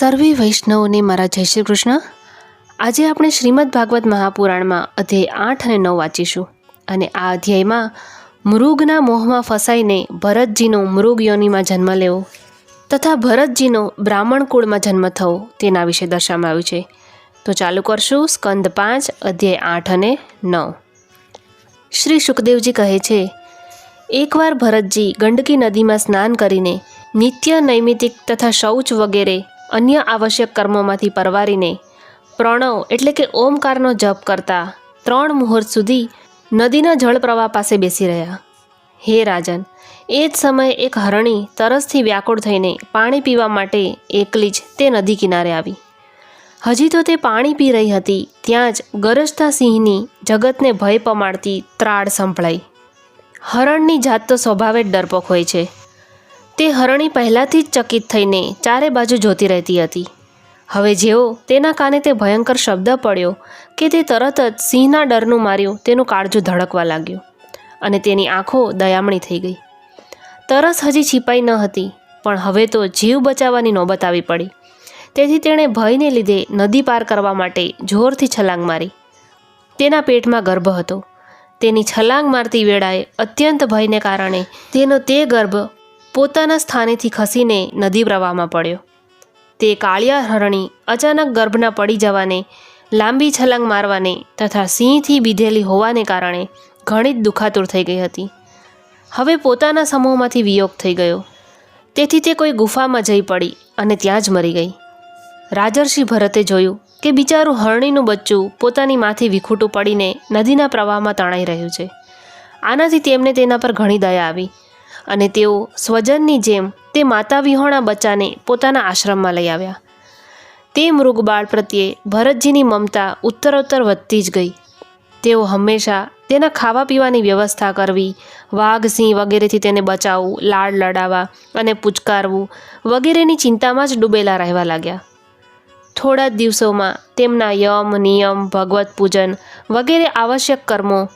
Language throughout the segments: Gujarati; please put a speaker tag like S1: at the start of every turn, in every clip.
S1: સર્વે વૈષ્ણવને મારા જય શ્રી કૃષ્ણ. આજે આપણે શ્રીમદ ભાગવત મહાપુરાણમાં અધ્યાય આઠ અને નવ વાંચીશું. અને આ અધ્યાયમાં મૃગના મોહમાં ફસાઈને ભરતજીનો મૃગ યોનિમાં જન્મ લેવો તથા ભરતજીનો બ્રાહ્મણ કુળમાં જન્મ થવો તેના વિશે દર્શાવવામાં આવ્યું છે. તો ચાલુ કરશું સ્કંદ પાંચ, અધ્યાય આઠ અને નવ. શ્રી સુખદેવજી કહે છે, એકવાર ભરતજી ગંડકી નદીમાં સ્નાન કરીને નિત્ય નૈમિતિક તથા શૌચ વગેરે અન્ય આવશ્યક કર્મોમાંથી પરવારીને પ્રણવ એટલે કે ઓમકારનો જપ કરતા ત્રણ મુહૂર્ત સુધી નદીના જળપ્રવાહ પાસે બેસી રહ્યા. હે રાજન, એ જ સમયે એક હરણી તરસથી વ્યાકુળ થઈને પાણી પીવા માટે એકલી જ તે નદી કિનારે આવી. હજી તો તે પાણી પી રહી હતી, ત્યાં જ ગરજતા સિંહની જગતને ભય પમાડતી ત્રાડ સંભળાઈ. હરણની જાત તો સ્વભાવે જ ડરપોક હોય છે. તે હરણી પહેલાંથી જ ચકિત થઈને ચારે બાજુ જોતી રહેતી હતી. હવે જેવો તેના કાને તે ભયંકર શબ્દ પડ્યો કે તે તરત જ સિંહના ડરનું માર્યું, તેનું કાળજું ધડકવા લાગ્યું અને તેની આંખો દયામણી થઈ ગઈ. તરસ હજી છીપાઈ ન હતી, પણ હવે તો જીવ બચાવવાની નોબત આવી પડી. તેથી તેણે ભયને લીધે નદી પાર કરવા માટે જોરથી છલાંગ મારી. તેના પેટમાં ગર્ભ હતો. તેની છલાંગ મારતી વેળાએ અત્યંત ભયને કારણે તેનો તે ગર્ભ પોતાના સ્થાનેથી ખસીને નદી પ્રવાહમાં પડ્યો. તે કાળિયા હરણી અચાનક ગર્ભના પડી જવાને, લાંબી છલાંગ મારવાને તથા સિંહથી બીધેલી હોવાને કારણે ઘણી જ દુખાતુર થઈ ગઈ હતી. હવે પોતાના સમૂહમાંથી વિયોગ થઈ ગયો. તેથી તે કોઈ ગુફામાં જઈ પડી અને ત્યાં જ મરી ગઈ. રાજર્ષિ ભરતે જોયું કે બિચારું હરણીનું બચ્ચું પોતાની માથી વિખૂટું પડીને નદીના પ્રવાહમાં તણાઈ રહ્યું છે. આનાથી તેમને તેના પર ઘણી દયા આવી. અને તેઓ સ્વજનની જેમ તે માતા વિહોણા બચ્ચાને પોતાના આશ્રમમાં લઈ આવ્યા. તે મૃગબાળ પ્રત્યે ભરતજીની મમતા ઉત્તરોત્તર વધતી જ ગઈ. તેઓ હંમેશા તેના ખાવા પીવાની વ્યવસ્થા કરવી, વાઘ, સિંહ વગેરેથી તેને બચાવવું, લાડ લડાવવા અને પૂચકારવું વગેરેની ચિંતામાં જ ડૂબેલા રહેવા લાગ્યા. થોડા જ દિવસોમાં તેમના યમ, નિયમ, ભગવત પૂજન વગેરે આવશ્યક કર્મો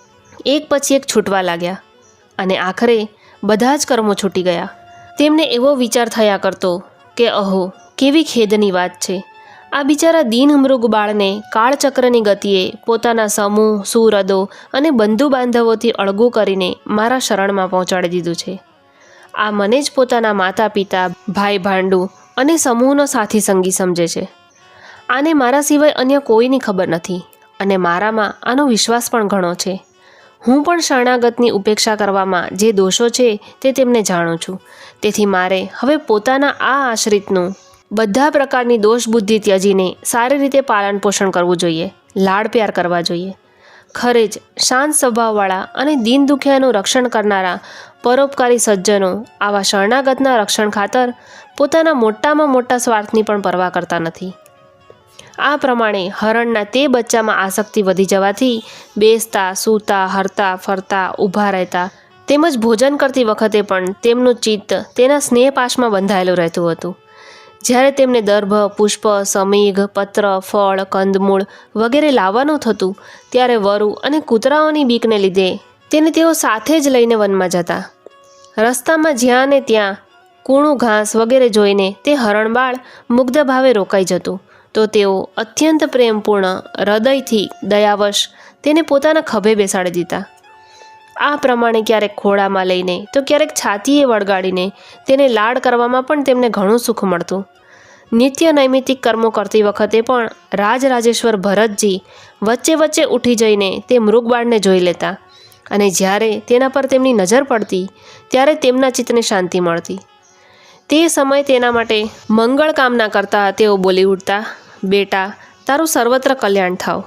S1: એક પછી એક છૂટવા લાગ્યા અને આખરે બધા જ કર્મો છૂટી ગયા. તેમને એવો વિચાર થયા કરતો કે, અહો, કેવી ખેદની વાત છે. આ બિચારા દીન મૃગ બાળને કાળચક્રની ગતિએ પોતાના સમૂહ, સુરદો અને બંધુ બાંધવોથી અળગું કરીને મારા શરણમાં પહોંચાડી દીધું છે. આ મને જ પોતાના માતા પિતા ભાઈ ભાંડુ અને સમૂહનો સાથી સંગી સમજે છે. આને મારા સિવાય અન્ય કોઈની ખબર નથી અને મારામાં આનો વિશ્વાસ પણ ઘણો છે. હું પણ શરણાગતની ઉપેક્ષા કરવામાં જે દોષો છે તે તેમને જાણું છું. તેથી મારે હવે પોતાના આ આશ્રિતનું બધા પ્રકારની દોષ બુદ્ધિ ત્યજીને સારી રીતે પાલન પોષણ કરવું જોઈએ, લાડ પ્યાર કરવા જોઈએ. ખરે જ શાંત સ્વભાવવાળા અને દીન દુખિયાનું રક્ષણ કરનારા પરોપકારી સજ્જનો આવા શરણાગતના રક્ષણ ખાતર પોતાના મોટામાં મોટા સ્વાર્થની પણ પરવા કરતા નથી. આ પ્રમાણે હરણના તે બચ્ચામાં આસક્તિ વધી જવાથી બેસતા, સૂતા, હરતા, ફરતા, ઊભા રહેતા તેમજ ભોજન કરતી વખતે પણ તેમનું ચિત્ત તેના સ્નેહપાશમાં બંધાયેલું રહેતું હતું. જ્યારે તેમને દર્ભ, પુષ્પ, સમીઘ, પત્ર, ફળ, કંદમૂળ વગેરે લાવવાનું થતું, ત્યારે વરુ અને કૂતરાઓની બીકને લીધે તેને તેઓ સાથે જ લઈને વનમાં જતા. રસ્તામાં જ્યાં ને ત્યાં કૂણું, ઘાસ વગેરે જોઈને તે હરણબાળ મુગ્ધ ભાવે રોકાઈ જતું. તો તેઓ અત્યંત પ્રેમપૂર્ણ, હૃદયથી દયાવશ, તેને પોતાના ખભે બેસાડી દીધા. આ પ્રમાણે ક્યારેક ખોળામાં લઈને, તો ક્યારેક છાતીએ વળગાડીને, તેને લાડ કરવામાં પણ તેમને ઘણું સુખ મળતું. નિત્ય નૈમિતિક કર્મો કરતી વખતે પણ રાજરાજેશ્વર ભરતજી વચ્ચે વચ્ચે ઉઠી જઈને તે મૃગબાળને જોઈ લેતા અને જ્યારે તેના પર તેમની નજર પડતી, ત્યારે તેમના ચિત્તને શાંતિ મળતી. તે સમય તેના માટે મંગળ કામના કરતા તેઓ બોલી ઉઠતા બેટા, તારું સર્વત્ર કલ્યાણ થાવ.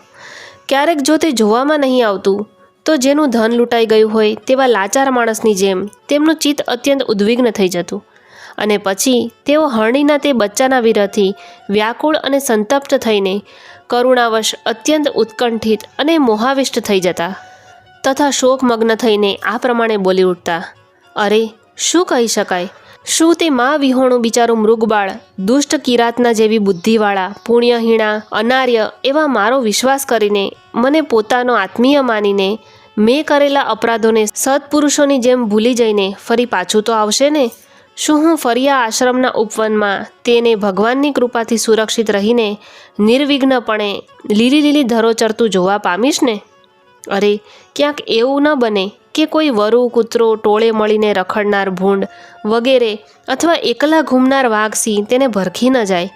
S1: ક્યારેક જો તે જોવામાં નહીં આવતું, તો જેનું ધન લૂંટાઈ ગયું હોય તેવા લાચાર માણસની જેમ તેમનું ચિત્ત અત્યંત ઉદ્વિગ્ન થઈ જતું. અને પછી તેઓ હરણીના તે બચ્ચાના વિરહથી વ્યાકુળ અને સંતપ્ત થઈને કરુણાવશ અત્યંત ઉત્કંઠિત અને મોહાવિષ્ટ થઈ જતા. તથા શોકમગ્ન થઈને આ પ્રમાણે બોલી ઉઠતા, અરે, શું કહી શકાય? શું તે મા વિહોણું બિચારું મૃગબાળ, દુષ્ટ કિરાતના જેવી બુદ્ધિવાળા, પુણ્યહીણા, અનાર્ય એવા મારો વિશ્વાસ કરીને મને પોતાનો આત્મીય માનીને મેં કરેલા અપરાધોને સત્પુરુષોની જેમ ભૂલી જઈને ફરી પાછું તો આવશે ને? શું હું ફરી આ આશ્રમના ઉપવનમાં તેને ભગવાનની કૃપાથી સુરક્ષિત રહીને નિર્વિઘ્નપણે લીલી લીલી ધરો ચરતું જોવા પામીશ ને? અરે, ક્યાંક એવું ન બને કે કોઈ વરુ, કૂતરો, ટોળે મળીને રખડનાર ભૂંડ વગેરે અથવા એકલા ઘૂમનાર વાઘસિંહ તેને ભરખી ન જાય.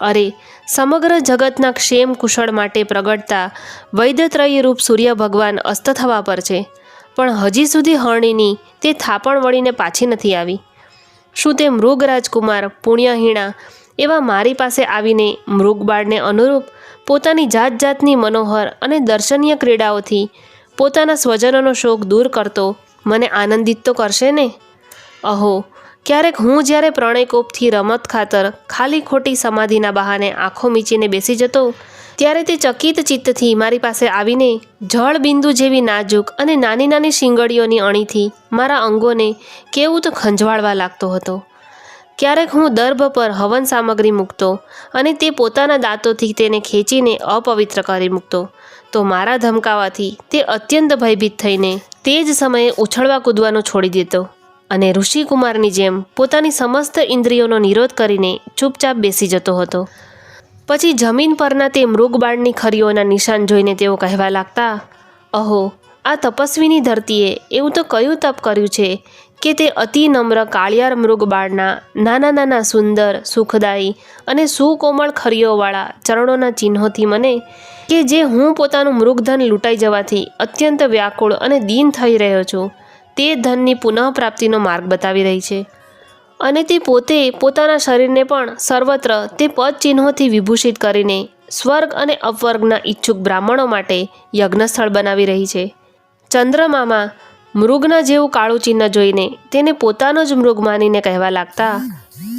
S1: અરે, સમગ્ર જગતના ક્ષેમ કુશળ માટે પ્રગટતા વૈદત્રયી રૂપ સૂર્ય ભગવાન અસ્ત થવા પર છે. પણ હજી સુધી હરણીની તે થાપણ વળીને પાછી નથી આવી. શું તે મૃગ રાજકુમાર પુણ્યહીણા એવા મારી પાસે આવીને મૃગબાળને અનુરૂપ પોતાની જાત જાતની મનોહર અને દર્શનીય ક્રીડાઓથી પોતાના સ્વજનોનો શોક દૂર કરતો મને આનંદિત તો કરશે ને? અહો, ક્યારેક હું જ્યારે પ્રણયકોપથી રમત ખાતર ખાલી ખોટી સમાધિના બહાને આંખો મીચીને બેસી જતો, ત્યારે તે ચકિત ચિત્તથી મારી પાસે આવીને જળબિંદુ જેવી નાજુક અને નાની નાની શિંગડીઓની અણીથી મારા અંગોને કેવું તો ખંજવાળવા લાગતો હતો. ક્યારેક હું દર્ભ પર હવન સામગ્રી મૂકતો અને તે પોતાના દાંતોથી તેને ખેંચીને અપવિત્ર કરી મૂકતો. તો મારા ધમકાવાથી તે અત્યંત ભયભીત થઈને તે જ સમયે ઉછળવા કૂદવાનું છોડી દેતો અને ઋષિકુમારની જેમ પોતાની સમસ્ત ઇન્દ્રિયોનો નિરોધ કરીને ચૂપચાપ બેસી જતો હતો. પછી જમીન પરના તે મૃગબાળની ખરીઓના નિશાન જોઈને તેઓ કહેવા લાગતા, અહો આ તપસ્વીની ધરતીએ એવું તો કયું તપ કર્યું છે કે તે અતિ નમ્ર કાળિયાર મૃગબાળના નાના નાના સુંદર, સુખદાયી અને સુકોમળ ખરીઓવાળા ચરણોના ચિહ્નોથી મને કે જે હું પોતાનું મૃગધન લૂંટાઈ જવાથી અત્યંત વ્યાકુળ અને દીન થઈ રહ્યો છું, તે ધનની પુનઃપ્રાપ્તિનો માર્ગ બતાવી રહી છે. અને તે પોતે પોતાના શરીરને પણ સર્વત્ર તે પદ ચિહ્નોથી વિભૂષિત કરીને સ્વર્ગ અને અપવર્ગના ઈચ્છુક બ્રાહ્મણો માટે યજ્ઞસ્થળ બનાવી રહી છે. ચંદ્રમામાં મૃગના જેવું કાળું ચિહ્ન જોઈને તેને પોતાનો જ મૃગ માનીને કહેવા લાગતા,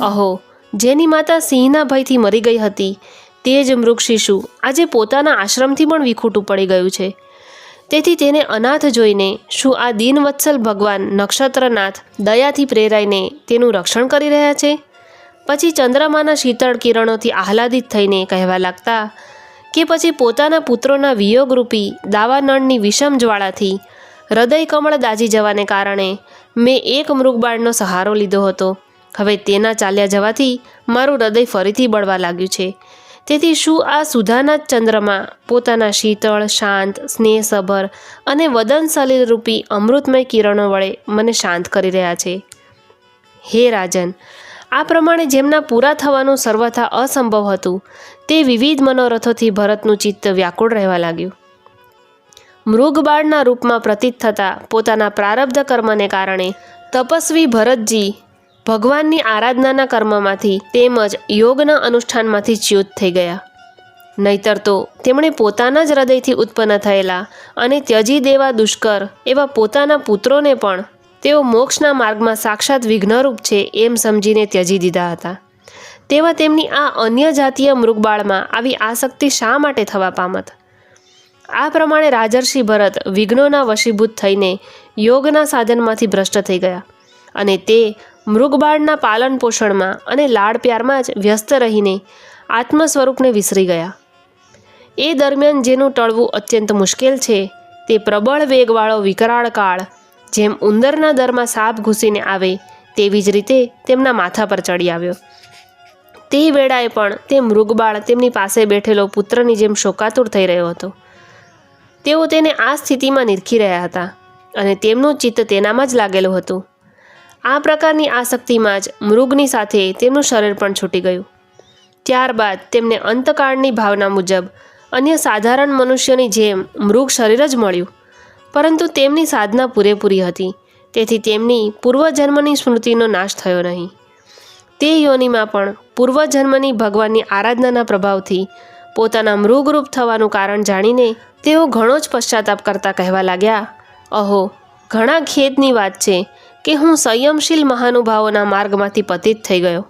S1: અહો, જેની માતા સિંહના ભયથી મરી ગઈ હતી, તે જ મૃગ શિશુ આજે પોતાના આશ્રમથી પણ વિખૂટું પડી ગયું છે. તેથી તેને અનાથ જોઈને શું આ દીનવત્સલ ભગવાન નક્ષત્રનાથ દયાથી પ્રેરાઈને તેનું રક્ષણ કરી રહ્યા છે? પછી ચંદ્રમાના શીતળ કિરણોથી આહલાદિત થઈને કહેવા લાગતા કે પછી પોતાના પુત્રોના વિયોગરૂપી દાવાનળની વિષમ જ્વાળાથી હૃદય કમળ દાજી જવાને કારણે મેં એક મૃગબાળનો સહારો લીધો હતો. હવે તેના ચાલ્યા જવાથી મારું હૃદય ફરીથી બળવા લાગ્યું છે. તેથી શું આ સુધાના ચંદ્રમાં પોતાના શીતળ, શાંત, સ્નેહસભર અને વદન સલીલરૂપી અમૃતમય કિરણો વડે મને શાંત કરી રહ્યા છે? હે રાજન, આ પ્રમાણે જેમના પૂરા થવાનું સર્વથા અસંભવ હતું તે વિવિધ મનોરથોથી ભરતનું ચિત્ત વ્યાકુળ રહેવા લાગ્યું. મૃગબાળના રૂપમાં પ્રતીત થતા પોતાના પ્રારબ્ધ કર્મને કારણે તપસ્વી ભરતજી ભગવાનની આરાધનાના કર્મમાંથી તેમજ યોગના અનુષ્ઠાનમાંથી ચ્યુત થઈ ગયા. નહીતર તો તેમણે પોતાના જ હૃદયથી ઉત્પન્ન થયેલા અને ત્યજી દેવા દુષ્કર એવા પોતાના પુત્રોને પણ તેઓ મોક્ષના માર્ગમાં સાક્ષાત વિઘ્નરૂપ છે એમ સમજીને ત્યજી દીધા હતા. તેવા તેમની આ અન્ય જાતીય મૃગબાળમાં આવી આસક્તિ શા માટે થવા પામત? આ પ્રમાણે રાજર્ષિ ભરત વિઘ્નોના વશીભૂત થઈને યોગના સાધનમાંથી ભ્રષ્ટ થઈ ગયા અને તે મૃગબાળના પાલન પોષણમાં અને લાડ પ્યારમાં જ વ્યસ્ત રહીને આત્મ સ્વરૂપને વિસરી ગયા. એ દરમિયાન જેનું ટળવું અત્યંત મુશ્કેલ છે, તે પ્રબળ વેગવાળો વિકરાળ કાળ, જેમ ઉંદરના દરમાં સાપ ઘૂસીને આવે તેવી જ રીતે તેમના માથા પર ચડી આવ્યો. તે વેળાએ પણ તે મૃગબાળ તેમની પાસે બેઠેલો પુત્રની જેમ શોકાતુર થઈ રહ્યો હતો. તેઓ તેને આ સ્થિતિમાં નિરખી રહ્યા હતા અને તેમનું ચિત્ત તેનામાં જ લાગેલું હતું. આ પ્રકારની આસક્તિમાં જ મૃગની સાથે તેમનું શરીર પણ છૂટી ગયું. ત્યારબાદ તેમને અંતકાળની ભાવના મુજબ અન્ય સાધારણ મનુષ્યની જેમ મૃગ શરીર જ મળ્યું. પરંતુ તેમની સાધના પૂરેપૂરી હતી. તેથી તેમની પૂર્વજન્મની સ્મૃતિનો નાશ થયો નહીં. તે યોનિમાં પણ પૂર્વજન્મની ભગવાનની આરાધનાના પ્રભાવથી પોતાના મૃગરૂપ થવાનું કારણ જાણીને તેઓ ઘણો જ પશ્ચાતાપ કરતા કહેવા લાગ્યા, અહો, ઘણા ખેદની વાત છે કે હું સંયમશીલ મહાનુભાવોના માર્ગમાંથી પતિત થઈ ગયો.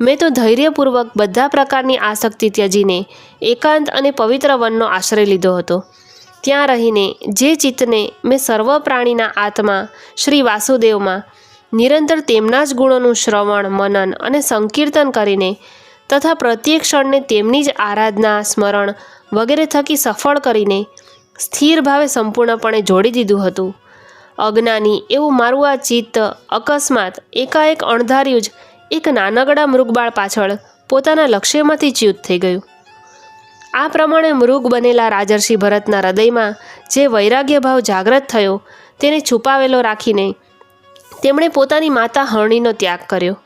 S1: મેં તો ધૈર્યપૂર્વક બધા પ્રકારની આસક્તિ ત્યજીને એકાંત અને પવિત્ર વનનો આશ્રય લીધો હતો. ત્યાં રહીને જે ચિત્તને મેં સર્વ પ્રાણીના આત્મા શ્રી વાસુદેવમાં નિરંતર તેમના જ ગુણોનું શ્રવણ, મનન અને સંકીર્તન કરીને તથા પ્રત્યેક ક્ષણને તેમની જ આરાધના, સ્મરણ વગેરે થકી સફળ કરીને સ્થિર ભાવે સંપૂર્ણપણે જોડી દીધું હતું. અજ્ઞાની એવું મારું આ ચિત્ત અકસ્માત, એકાએક અણધાર્યું જ એક નાનકડા મૃગબાળ પાછળ પોતાના લક્ષ્યમાંથી ચ્યુત થઈ ગયું. આ પ્રમાણે મૃગ બનેલા રાજર્ષિ ભરતના હૃદયમાં જે વૈરાગ્ય ભાવ જાગ્રત થયો, તેને છુપાવેલો રાખીને તેમણે પોતાની માતા હરણીનો ત્યાગ કર્યો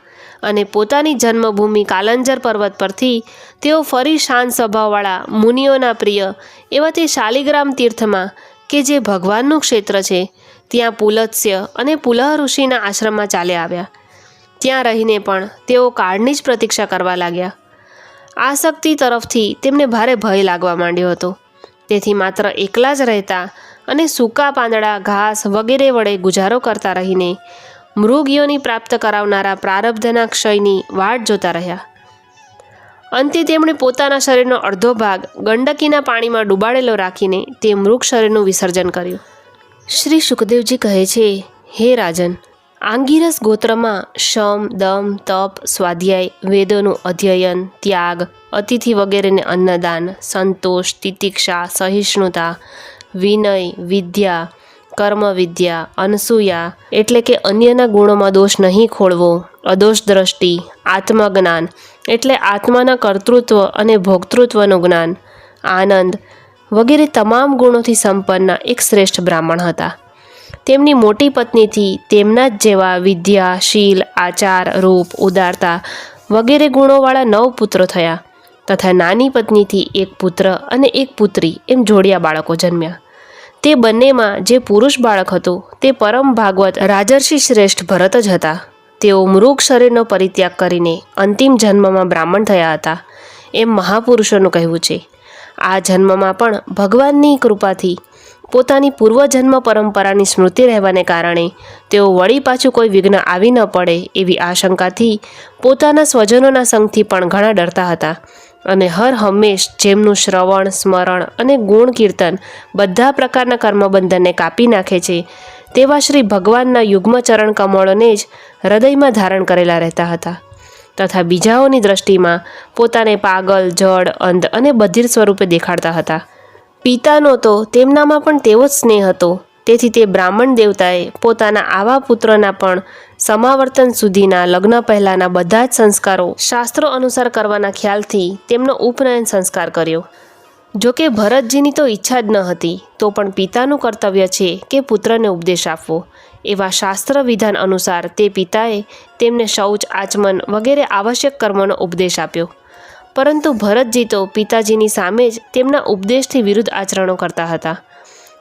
S1: અને પોતાની જન્મભૂમિ કાલંજર પર્વત પરથી તેઓ ફરી શાંત સ્વભાવવાળા મુનિઓના પ્રિય એવા તે શાલિગ્રામ તીર્થમાં કે જે ભગવાનનું ક્ષેત્ર છે, ત્યાં પુલત્સ્ય અને પુલહ ઋષિના આશ્રમમાં ચાલ્યા આવ્યા. ત્યાં રહીને પણ તેઓ કાળની જ પ્રતીક્ષા કરવા લાગ્યા. આસક્તિ તરફથી તેમને ભારે ભય લાગવા માંડ્યો હતો. તેથી માત્ર એકલા જ રહેતા અને સૂકા પાંદડા, ઘાસ વગેરે વડે ગુજારો કરતા રહીને મૃગયોની પ્રાપ્ત કરાવનારા પ્રારબ્ધના ક્ષયની વાટ જોતા રહ્યા. અંતે તેમણે પોતાના શરીરનો અડધો ભાગ ગંડકીના પાણીમાં ડૂબાડેલો રાખીને તે મૃગ શરીરનું વિસર્જન કર્યું. શ્રી સુખદેવજી કહે છે, હે રાજન, આંગીરસ ગોત્રમાં શમ, દમ, તપ, સ્વાધ્યાય, વેદોનું અધ્યયન, ત્યાગ, અતિથિ વગેરેને અન્નદાન, સંતોષ, તિતિક્ષા, સહિષ્ણુતા વિનય, વિદ્યા કર્મ વિદ્યા અનસૂયા એટલે કે અન્યના ગુણોમાં દોષ નહીં ખોળવો. અદોષ દ્રષ્ટિ, આત્મજ્ઞાન એટલે આત્માના કર્તૃત્વ અને ભોક્તૃત્વનું જ્ઞાન. આનંદ વગેરે તમામ ગુણોથી સંપન્ન એક શ્રેષ્ઠ બ્રાહ્મણ હતા. તેમની મોટી પત્નીથી તેમના જ જેવા વિદ્યા, શીલ, આચાર, રૂપ, ઉદારતા વગેરે ગુણોવાળા નવ પુત્રો થયા તથા નાની પત્નીથી એક પુત્ર અને એક પુત્રી એમ જોડિયા બાળકો જન્મ્યા. તે બંનેમાં જે પુરુષ બાળક હતું, તે પરમ ભાગવત રાજર્ષિ શ્રેષ્ઠ ભરત જ હતા. તેઓ મૃગ શરીરનો પરિત્યાગ કરીને અંતિમ જન્મમાં બ્રાહ્મણ થયા હતા. એમ મહાપુરુષોનું કહેવું છે. આ જન્મમાં પણ ભગવાનની કૃપાથી પોતાની પૂર્વજન્મ પરંપરાની સ્મૃતિ રહેવાને કારણે તેઓ વળી પાછું કોઈ વિઘ્ન આવી ન પડે એવી આશંકાથી પોતાના સ્વજનોના સંગથી પણ ઘણા ડરતા હતા. અને હર હંમેશ જેમનું શ્રવણ, સ્મરણ અને ગુણ કીર્તન બધા પ્રકારના કર્મબંધનને કાપી નાખે છે, તેવા શ્રી ભગવાનના યુગ્મચરણ કમળોને જ હૃદયમાં ધારણ કરેલા રહેતા હતા. તથા બીજાઓની દ્રષ્ટિમાં પોતાને પાગલ, જડ, અંધ અને બધિર સ્વરૂપે દેખાડતા હતા. પિતાનો તો તેમનામાં પણ તેવો જ સ્નેહ હતો. તેથી તે બ્રાહ્મણ દેવતાએ પોતાના આવા પુત્રના પણ સમાવર્તન સુધીના લગ્ન પહેલાંના બધા જ સંસ્કારો શાસ્ત્રો અનુસાર કરવાના ખ્યાલથી તેમનો ઉપનયન સંસ્કાર કર્યો. જોકે ભરતજીની તો ઈચ્છા જ ન હતી, તો પણ પિતાનું કર્તવ્ય છે કે પુત્રને ઉપદેશ આપવો. એવા શાસ્ત્ર વિધાન અનુસાર તે પિતાએ તેમને શૌચ, આચમન વગેરે આવશ્યક કર્મોનો ઉપદેશ આપ્યો. પરંતુ ભરતજી તો પિતાજીની સામે જ તેમના ઉપદેશથી વિરુદ્ધ આચરણો કરતા હતા.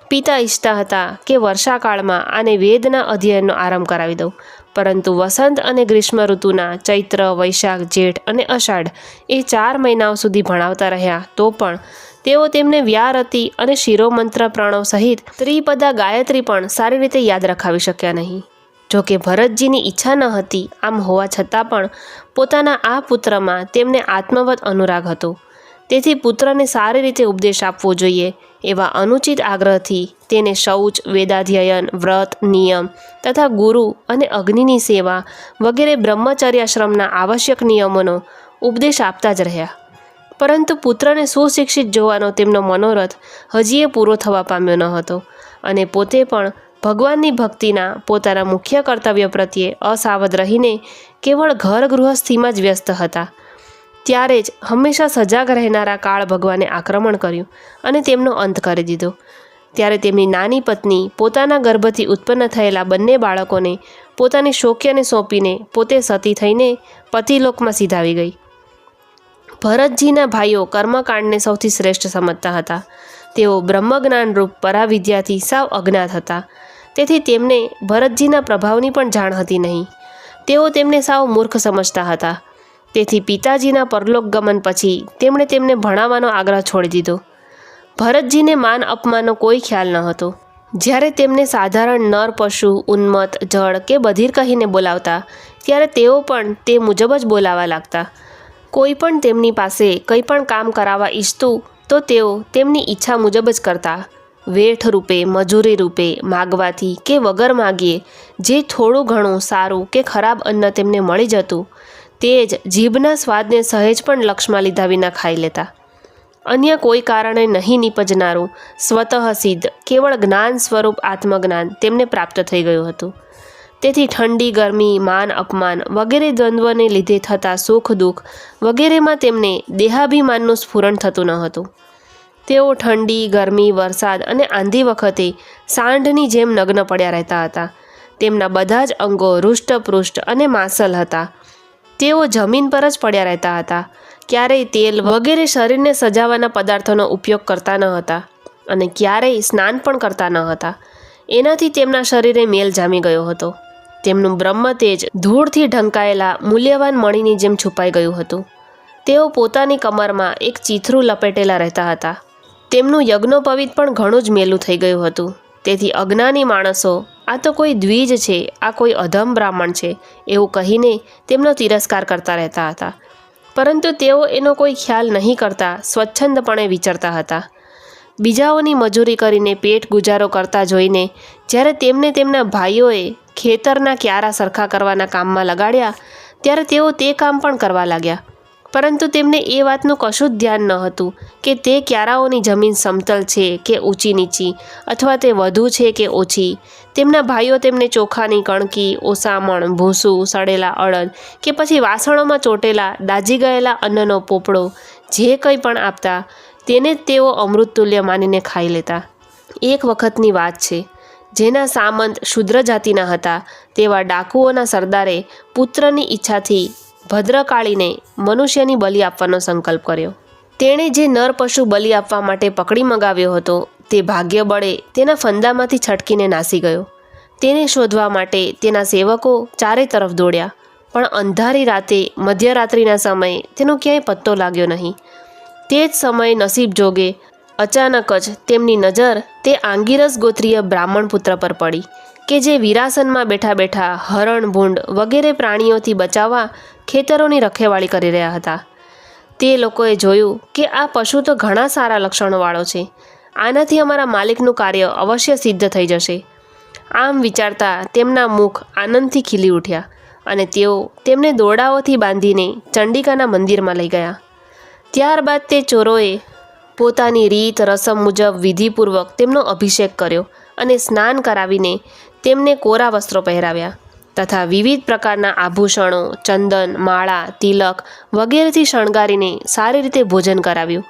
S1: પિતા ઈચ્છતા હતા કે વર્ષાકાળમાં આને વેદના અધ્યયનનો આરંભ કરાવી દઉં. પરંતુ વસંત અને ગ્રીષ્મ ઋતુના ચૈત્ર, વૈશાખ, જેઠ અને અષાઢ એ ચાર મહિનાઓ સુધી ભણાવતા રહ્યા. તો પણ તેઓ તેમને વ્યારતી અને શિરોમંત્ર પ્રણવ સહિત ત્રિપદા ગાયત્રી પણ સારી રીતે યાદ રખાવી શક્યા નહીં. જોકે ભરતજીની ઈચ્છા ન હતી આમ હોવા છતાં પણ પોતાના આ પુત્રમાં તેમને આત્મવત અનુરાગ હતો. તેથી પુત્રને સારી રીતે ઉપદેશ આપવો જોઈએ, એવા અનુચિત આગ્રહથી તેને શૌચ, વેદાધ્યયન, વ્રત, નિયમ તથા ગુરુ અને અગ્નિની સેવા વગેરે બ્રહ્મચર્યાશ્રમના આવશ્યક નિયમોનો ઉપદેશ આપતા જ રહ્યા. પરંતુ પુત્રને સુશિક્ષિત જોવાનો તેમનો મનોરથ હજીએ પૂરો થવા પામ્યો ન હતો અને પોતે પણ ભગવાનની ભક્તિના પોતાના મુખ્ય કર્તવ્ય પ્રત્યે અસાવધ રહીને કેવળ ઘર ગૃહસ્થીમાં જ વ્યસ્ત હતા. ત્યારે જ હંમેશા સજાગ રહેનારા કાળ ભગવાને આક્રમણ કર્યું અને તેમનો અંત કરી દીધો. ત્યારે તેમની નાની પત્ની પોતાના ગર્ભથી ઉત્પન્ન થયેલા બંને બાળકોને પોતાની શોક્યને સોંપીને પોતે સતી થઈને પતિલોકમાં સીધાવી ગઈ. ભરતજીના ભાઈઓ કર્મકાંડને સૌથી શ્રેષ્ઠ સમજતા હતા. તેઓ બ્રહ્મજ્ઞાનરૂપ પરાવિદ્યાથી સાવ અજ્ઞાત હતા. તેથી તેમને ભરતજીના પ્રભાવની પણ જાણ હતી નહીં. તેઓ તેમને સાવ મૂર્ખ સમજતા હતા. તેથી પિતાજીના પરલોક ગમન પછી તેમણે તેમને ભણાવવાનો આગ્રહ છોડી દીધો. ભરતજીને માન અપમાનનો કોઈ ખ્યાલ ન હતો. જ્યારે તેમને સાધારણ નર, પશુ ઉન્મત જળ કે બધીર કહીને બોલાવતા, ત્યારે તેઓ પણ તે મુજબ જ બોલાવા લાગતા. કોઈ પણ તેમની પાસે કંઈ પણ કામ કરાવવા ઈચ્છતું, તો તેઓ તેમની ઈચ્છા મુજબ જ કરતા. વેઠ રૂપે, મજૂરી રૂપે, માગવાથી કે વગર માગીએ, જે થોડું ઘણું સારું કે ખરાબ અન્ન તેમને મળી જતું તે જ જીભના સ્વાદને સહેજ પણ લક્ષમાં લીધા વિના ખાઈ લેતા. અન્ય કોઈ કારણે નહીં નીપજનારું સ્વતઃ સિદ્ધ, કેવળ જ્ઞાન સ્વરૂપ આત્મજ્ઞાન તેમને પ્રાપ્ત થઈ ગયું હતું. તેથી ઠંડી, ગરમી, માન, અપમાન વગેરે દ્વંદ્વને લીધે થતા સુખ, દુઃખ વગેરેમાં તેમને દેહાભિમાનનું સ્ફુરણ થતું ન હતું. તેઓ ઠંડી, ગરમી, વરસાદ અને આંધી વખતે સાંઢની જેમ નગ્ન પડ્યા રહેતા હતા. તેમના બધા જ અંગો રૂષ્ટપૃષ્ટ અને માસલ હતા. તેઓ જમીન પર જ પડ્યા રહેતા હતા. ક્યારેય તેલ વગેરે શરીરને સજાવવાના પદાર્થોનો ઉપયોગ કરતા ન હતા અને ક્યારેય સ્નાન પણ કરતા ન હતા. એનાથી તેમના શરીરે મેલ જામી ગયો હતો. તેમનું બ્રહ્મ તેજ ધૂળથી ઢંકાયેલા મૂલ્યવાન મણીની જેમ છુપાઈ ગયું હતું. તેઓ પોતાની કમરમાં એક ચીથરું લપેટેલા રહેતા હતા. તેમનું યજ્ઞોપવિત પણ ઘણું જ મેલું થઈ ગયું હતું. તેથી અજ્ઞાની માણસો આ તો કોઈ દ્વિજ છે, આ કોઈ અધમ બ્રાહ્મણ છે, એવું કહીને તેમનો તિરસ્કાર કરતા રહેતા હતા. પરંતુ તેઓ એનો કોઈ ખ્યાલ નહીં કરતા, સ્વચ્છંદપણે વિચરતા હતા. બીજાઓની મજૂરી કરીને પેટ ગુજારો કરતા જોઈને જ્યારે તેમને તેમના ભાઈઓએ ખેતરના ક્યારા સરખા કરવાના કામમાં લગાડ્યા, ત્યારે તેઓ તે કામ પણ કરવા લાગ્યા. પરંતુ તેમને એ વાતનું કશું જ ધ્યાન ન હતું કે તે ક્યારાઓની જમીન સમતલ છે કે ઊંચી નીચી અથવા તે વધુ છે કે ઓછી. તેમના ભાઈઓ તેમને ચોખાની કણકી, ઓસામણ, ભૂસું, સડેલા અડદ કે પછી વાસણોમાં ચોટેલા, દાજી ગયેલા અન્નનો પોપડો જે કંઈ પણ આપતા, તેને તેઓ અમૃતતુલ્ય માનીને ખાઈ લેતા. એક વખતની વાત છે. જેના સામંત શુદ્ર જાતિના હતા તેવા ડાકુઓના સરદારે પુત્રની ઈચ્છાથી ભદ્રકાળીને મનુષ્યની બલિ આપવાનો સંકલ્પ કર્યો. તેણે જે નર પશુ બલિ આપવા માટે પકડી મગાવ્યો હતો, તે ભાગ્ય બળે તેના ફંદામાંથી છટકીને નાસી ગયો. તેને શોધવા માટે તેના સેવકો ચારે તરફ દોડ્યા, પણ અંધારી રાતે, મધ્યરાત્રિના સમયે તેનો ક્યાંય પત્તો લાગ્યો નહીં. તે જ સમયે નસીબ જોગે અચાનક જ તેમની નજર તે આંગીરસ ગોત્રીય બ્રાહ્મણ પુત્ર પર પડી. કે જે વિરાસનમાં બેઠા બેઠા હરણ, ભૂંડ વગેરે પ્રાણીઓથી બચાવવા ખેતરોની રખેવાળી કરી રહ્યા હતા. તે લોકોએ જોયું કે આ પશુ તો ઘણા સારા લક્ષણોવાળો છે. આનાથી અમારા માલિકનું કાર્ય અવશ્ય સિદ્ધ થઈ જશે. આમ વિચારતા તેમના મુખ આનંદથી ખીલી ઉઠ્યા અને તેઓ તેમને દોરડાઓથી બાંધીને ચંડિકાના મંદિરમાં લઈ ગયા. ત્યારબાદ તે ચોરોએ પોતાની રીત રસમ મુજબ વિધિપૂર્વક તેમનો અભિષેક કર્યો અને સ્નાન કરાવીને તેમને કોરા વસ્ત્રો પહેરાવ્યા તથા વિવિધ પ્રકારના આભૂષણો, ચંદન, માળા, તિલક વગેરેથી શણગારીને સારી રીતે ભોજન કરાવ્યું.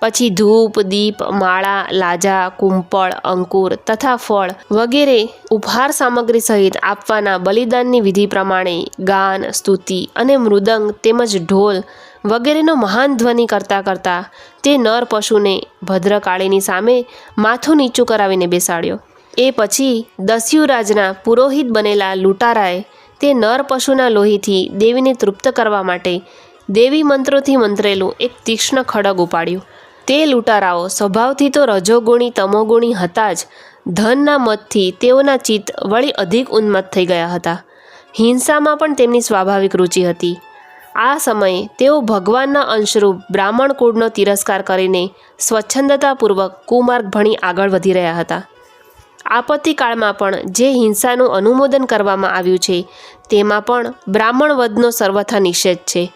S1: પછી ધૂપ, દીપ, માળા, લાજા, કુંપળ, અંકુર તથા ફળ વગેરે ઉપહાર સામગ્રી સહિત આપવાના બલિદાનની વિધિ પ્રમાણે ગાન, સ્તુતિ અને મૃદંગ તેમજ ઢોલ વગેરેનો મહાન ધ્વનિ કરતાં કરતાં તે નર પશુને ભદ્રકાળીની સામે માથું નીચું કરાવીને બેસાડ્યો. એ પછી દસ્યુરાજના પુરોહિત બનેલા લૂંટારાએ તે નર પશુના લોહીથી દેવીને તૃપ્ત કરવા માટે દેવી મંત્રોથી મંત્રેલું એક તીક્ષ્ણ ખડગ ઉપાડ્યું. તે લૂંટારાઓ સ્વભાવથી તો રજોગુણી, તમોગુણી હતા જ. ધનના મતથી તેઓના ચિત્ત વળી અધિક ઉન્મત્ત થઈ ગયા હતા. હિંસામાં પણ તેમની સ્વાભાવિક રુચિ હતી. આ સમયે તેઓ ભગવાનના અંશરૂપ બ્રાહ્મણ કુળનો તિરસ્કાર કરીને સ્વચ્છંદતાપૂર્વક કુમાર્ગ ભણી આગળ વધી રહ્યા હતા. આપત્તિકાળમાં પણ જે હિંસાનું અનુમોદન કરવામાં આવ્યું છે, તેમાં પણ બ્રાહ્મણ વધનો સર્વથા નિષેધ છે.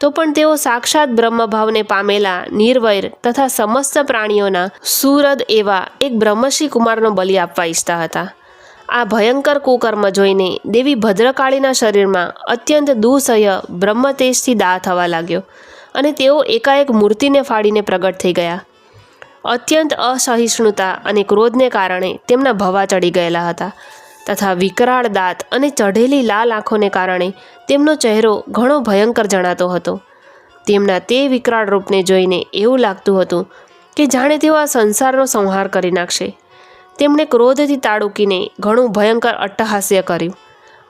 S1: તો પણ તેઓ સાક્ષાત બ્રહ્મભાવને પામેલા, નિર્વૈર તથા સમસ્ત પ્રાણીઓના સુરદ એવા એક બ્રહ્મશ્રી કુમારનો બલિ આપવા ઈચ્છતા હતા. આ ભયંકર કુકર્મ જોઈને દેવી ભદ્રકાળીના શરીરમાં અત્યંત દુઃસહ્ય બ્રહ્મતેજથી દાહ થવા લાગ્યો અને તેઓ એકાએક મૂર્તિને ફાડીને પ્રગટ થઈ ગયા. અત્યંત અસહિષ્ણુતા અને ક્રોધને કારણે તેમના ભવા ચડી ગયેલા હતા તથા વિકરાળ દાંત અને ચઢેલી લાલ આંખોને કારણે તેમનો ચહેરો ઘણો ભયંકર જણાતો હતો. તેમના તે વિકરાળ રૂપને જોઈને એવું લાગતું હતું કે જાણે તેઓ આ સંસારનો સંહાર કરી નાખશે. તેમણે ક્રોધથી તાળુકીને ઘણું ભયંકર અટ્ટહાસ્ય કર્યું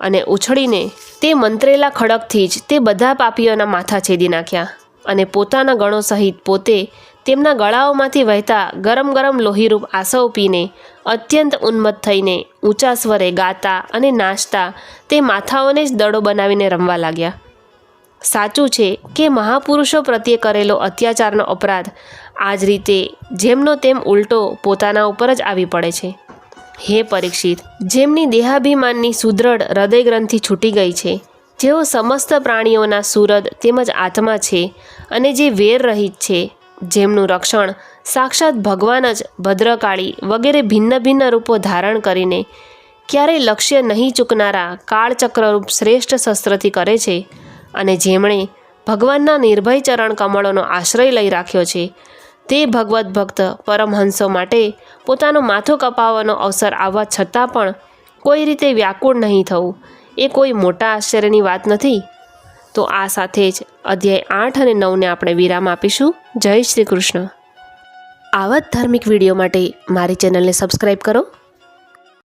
S1: અને ઉછળીને તે મંત્રેલા ખડકથી જ તે બધા પાપીઓના માથા છેદી નાખ્યા અને પોતાના ગણો સહિત પોતે તેમના ગળાઓમાંથી વહેતા ગરમ ગરમ લોહીરૂપ આસવ પીને અત્યંત ઉન્મત્ત થઈને ઊંચા સ્વરે ગાતા અને નાચતા તે માથાઓને જ દડો બનાવીને રમવા લાગ્યા. સાચું છે કે મહાપુરુષો પ્રત્યે કરેલો અત્યાચારનો અપરાધ આ જ રીતે જેમનો તેમ ઉલટો પોતાના ઉપર જ આવી પડે છે. હે પરીક્ષિત, જેમની દેહાભિમાનની સુદૃઢ હૃદયગ્રંથિ છૂટી ગઈ છે, જેઓ સમસ્ત પ્રાણીઓના સુરદ તેમજ આત્મા છે અને જે વેર રહિત છે જેમનું રક્ષણ સાક્ષાત ભગવાન જ ભદ્રકાળી વગેરે ભિન્ન ભિન્ન રૂપો ધારણ કરીને ક્યારેય લક્ષ્ય નહીં ચૂકનારા કાળચક્રરૂપ શ્રેષ્ઠ શસ્ત્રથી કરે છે અને જેમણે ભગવાનના નિર્ભય ચરણ કમળોનો આશ્રય લઈ રાખ્યો છે, તે ભગવત ભક્ત પરમહંસો માટે પોતાનું માથું કપાવવાનો અવસર આવવા છતાં પણ કોઈ રીતે વ્યાકુળ નહીં થવું, એ કોઈ મોટા આશ્ચર્યની વાત નથી. તો આ સાથે જ અધ્યાય આઠ અને નવને આપણે વિરામ આપીશું. જય શ્રી કૃષ્ણ. આવા જ ધાર્મિક વીડિયો માટે મારી ચેનલને સબસ્ક્રાઈબ કરો.